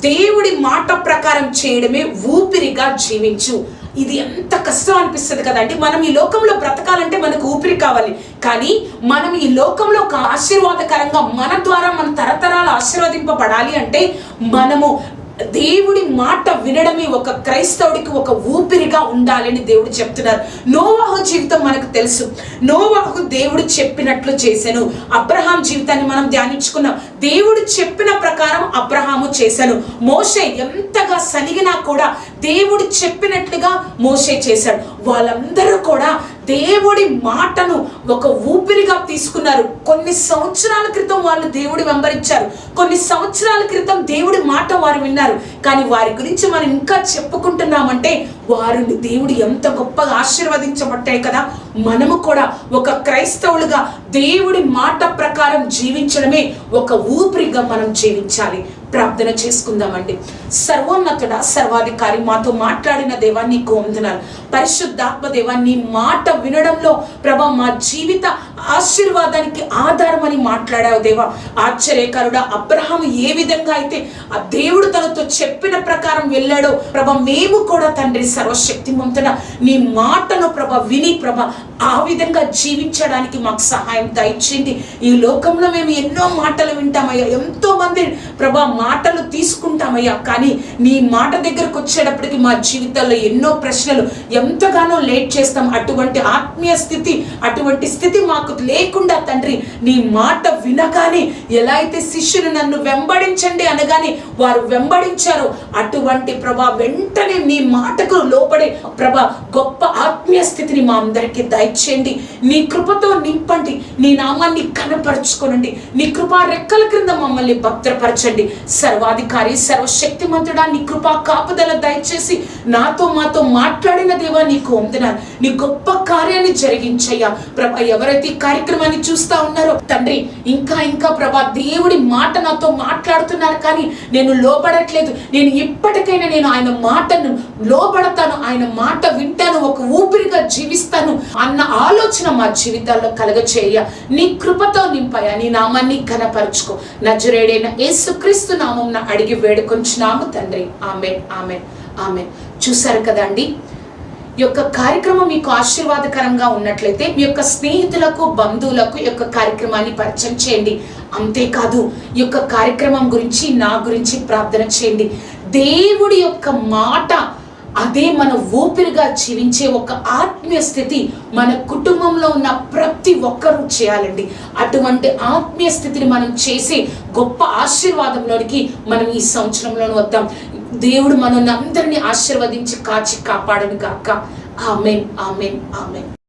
దేవుడి మాట ప్రకారం చేయడమే ఊపిరిగా జీవించు. ఇది ఎంత కష్టం అనిపిస్తుంది కదండి. మనం ఈ లోకంలో బ్రతకాలంటే మనకు ఊపిరి కావాలి. కానీ మనం ఈ లోకంలో ఒక ఆశీర్వాదకరంగా మన ద్వారా మన తరతరాలు ఆశీర్వదింపబడాలి అంటే మనము దేవుడి మాట వినడమే ఒక క్రైస్తవుడికి ఒక ఊపిరిగా ఉండాలని దేవుడు చెప్తున్నారు. నోవాహు జీవితం మనకు తెలుసు. నోవాహు దేవుడు చెప్పినట్లు చేశాను. అబ్రహాం జీవితాన్ని మనం ధ్యానించుకున్నాం. దేవుడు చెప్పిన ప్రకారం అబ్రహాము చేశాను. మోషే ఎంతగా సనిగినా కూడా దేవుడు చెప్పినట్లుగా మోషే చేశాడు. వాళ్ళందరూ కూడా దేవుడి మాటను ఒక ఊపిరిగా తీసుకున్నారు. కొన్ని సంవత్సరాల క్రితం వాళ్ళు దేవుడి వెంబరించారు. కొన్ని సంవత్సరాల క్రితం దేవుడి మాట వారు విన్నారు. కానీ వారి గురించి మనం ఇంకా చెప్పుకుంటున్నామంటే వారిని దేవుడు ఎంత గొప్పగా ఆశీర్వదించబట్టాయి కదా. మనము కూడా ఒక క్రైస్తవులుగా దేవుడి మాట ప్రకారం జీవించడమే ఒక ఊపిరిగా మనం జీవించాలి. ప్రార్థన చేసుకుందామండి. సర్వోన్నతుడ సర్వాధికారి మాతో మాట్లాడిన దేవా నీకు వందనాలు. పరిశుద్ధాత్మ దేవా నీ మాట వినడంలో ప్రభ మా జీవిత ఆశీర్వాదానికి ఆధారం అని మాట్లాడావు దేవా. ఆశ్చర్యకరుడ అబ్రహాం ఏ విధంగా అయితే ఆ దేవుడు తనతో చెప్పిన ప్రకారం వెళ్ళాడో ప్రభ మేము కూడా తండ్రి సర్వశక్తి సర్వశక్తిమంతుడ. నీ మాటను ప్రభ విని ప్రభ ఆ విధంగా జీవించడానికి మాకు సహాయం దయచేయండి. ఈ లోకంలో మేము ఎన్నో మాటలు వింటామయ్యా. ఎంతో మంది ప్రభా మాటలు తీసుకుంటామయ్యా. కానీ నీ మాట దగ్గరకు వచ్చేటప్పటికి మా జీవితాల్లో ఎన్నో ప్రశ్నలు ఎంతగానో లేట్ చేస్తాం. అటువంటి ఆత్మీయ స్థితి అటువంటి స్థితి మాకు లేకుండా తండ్రి నీ మాట వినగానే ఎలా అయితే శిష్యులు నన్ను వెంబడించండి అనగానే వారు వెంబడించారో. అటువంటి ప్రభా వెంటనే నీ మాటకు లోపడే ప్రభా గొప్ప ఆత్మీయ స్థితిని మా అందరికీ దయచేయండి. నీ కృపతో నింప నీ నామాన్ని కనపరుచుకోనండి నీ కృపా రెక్కల క్రింద మమ్మల్ని భద్రపరచండి. సర్వాధికారి సర్వశక్తిమంతుడా నీ కృపా కాపుదల దయచేసి నాతో మాతో మాట్లాడిన దేవా నీకు వందనాలు. నీ గొప్ప కార్యాన్ని జరిగించయ్యా. ప్రభా ఎవరైతే ఈ కార్యక్రమాన్ని చూస్తా ఉన్నారో తండ్రి ఇంకా ఇంకా ప్రభా దేవుడి మాట నాతో మాట్లాడుతున్నారు కానీ నేను లోపడట్లేదు నేను ఇప్పటికైనా నేను ఆయన మాటను లోబడతాను. ఆయన మాట వింటాను అన్న ఆలోచన మా జీవితాల్లో కలగచేయ. నీ కృపతో నింపాయా నీ నామాన్ని ఘనపరచుకో. నజరేడైన యేసుక్రీస్తు నామం అడిగి వేడుకొంచున్నాము తండ్రి. ఆమె ఆమె ఆమె చూసారు కదండి ఈ యొక్క కార్యక్రమం మీకు ఆశీర్వాదకరంగా ఉన్నట్లయితే మీ యొక్క స్నేహితులకు బంధువులకు ఈ యొక్క కార్యక్రమాన్ని పరిచయం చేయండి. అంతేకాదు ఈ యొక్క కార్యక్రమం గురించి నా గురించి ప్రార్థన చేయండి. దేవుడి యొక్క మాట అదే మన ఊపిరిగా జీవించే ఒక ఆత్మీయ స్థితి మన కుటుంబంలో ఉన్న ప్రతి ఒక్కరూ చేయాలండి. అటువంటి ఆత్మీయ స్థితిని మనం చేసే గొప్ప ఆశీర్వాదంలోనికి మనం ఈ సంవత్సరంలోనే వద్దాం. దేవుడు మనల్ని అందరినీ ఆశీర్వదించి కాచి కాపాడను గాక. Amen amen amen.